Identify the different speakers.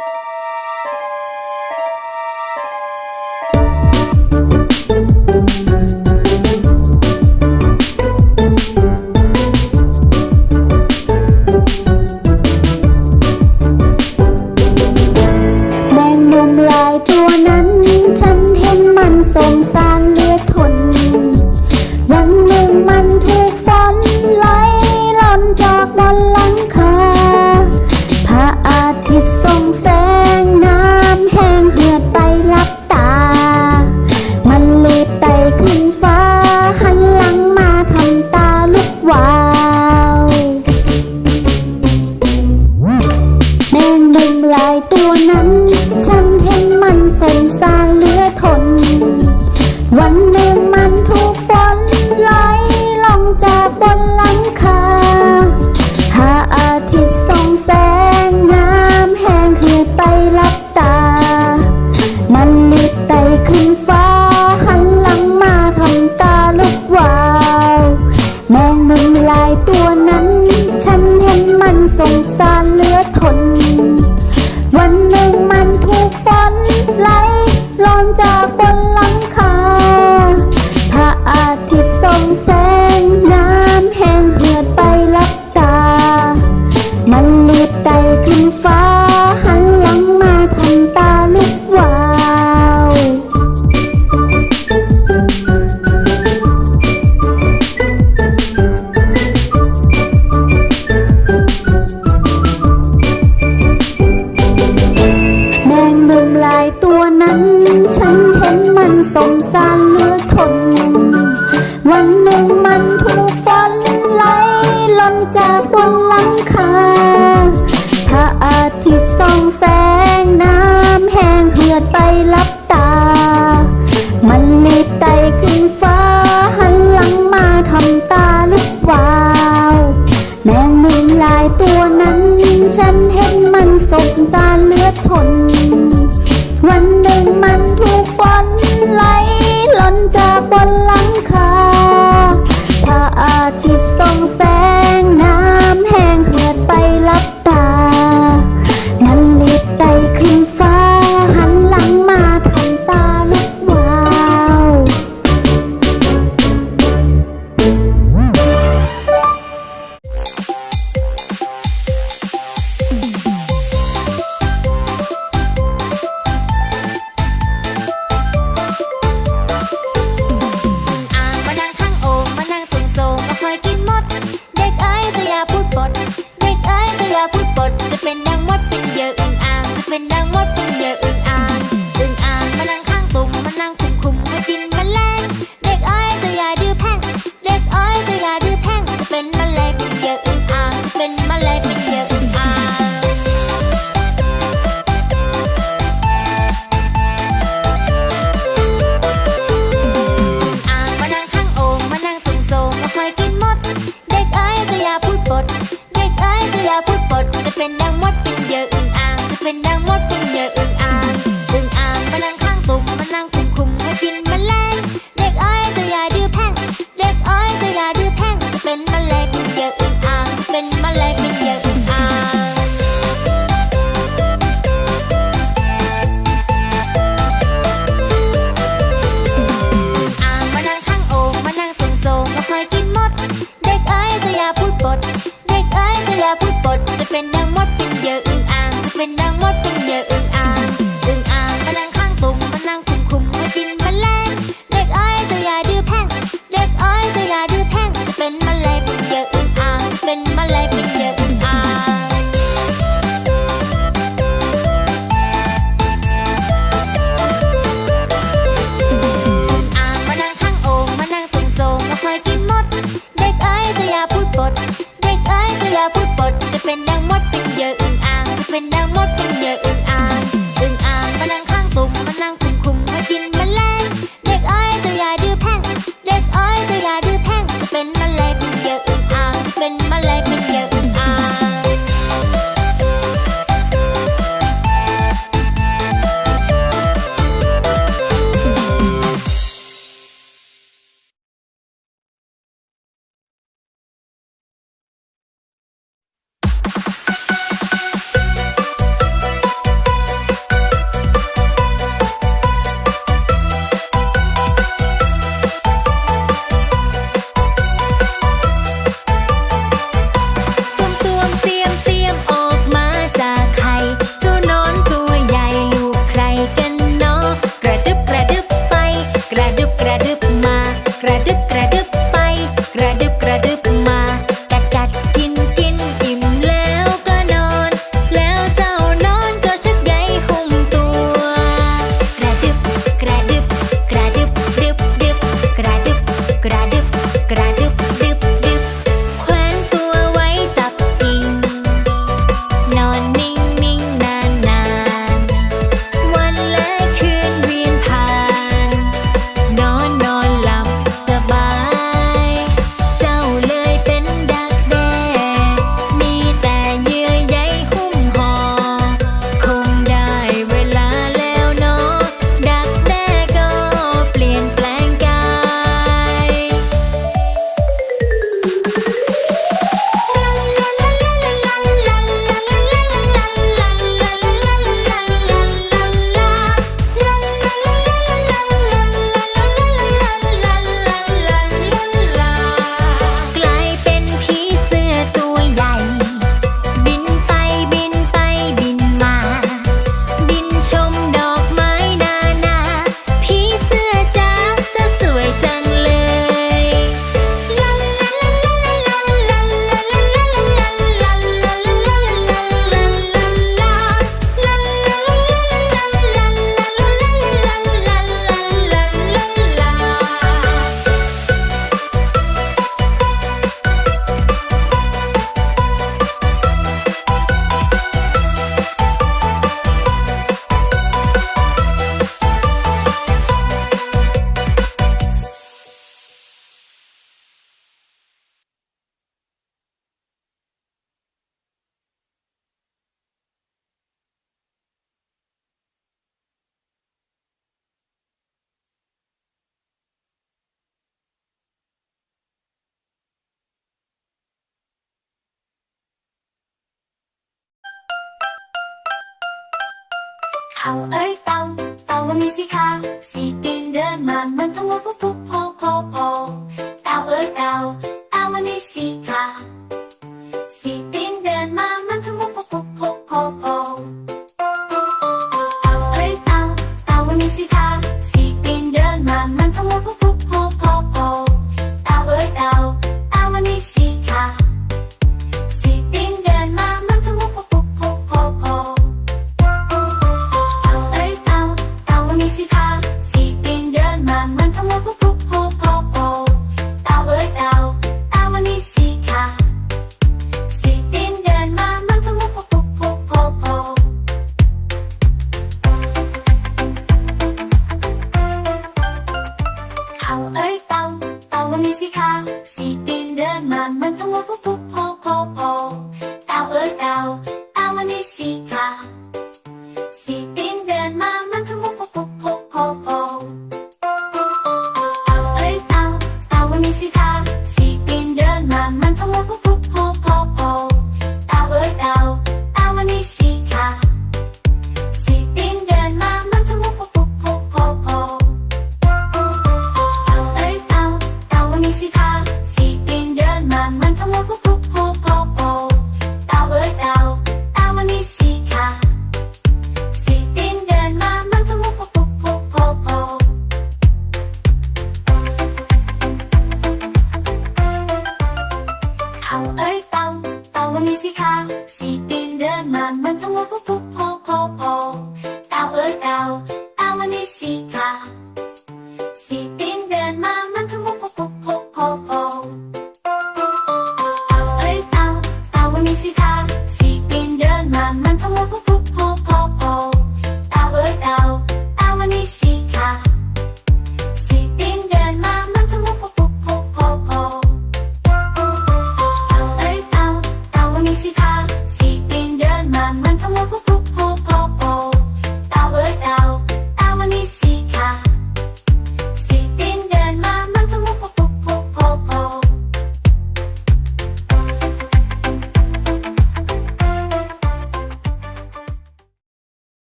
Speaker 1: you มันถูกฝนไหลล่นจากบนหลังคาพระอาทิตย์ส่องแสงน้ำแห้งเหือดไปลับตา มันลีบไตขึ้นฟ้า หันหลังมาทำตาลุกวาว แมงมุมลายตัวนั้น ฉันเห็นมันสงสารเลือดทน วันหนึ่งมันถูกฝนไหลล่นจากบนหลัง Martins. เป็นดังม
Speaker 2: ดเป็นเยอะอึ่งอ่างจะเป็นดังมดเป็นเยอะอึ่ง Gradu เต่าเอ้ยเต่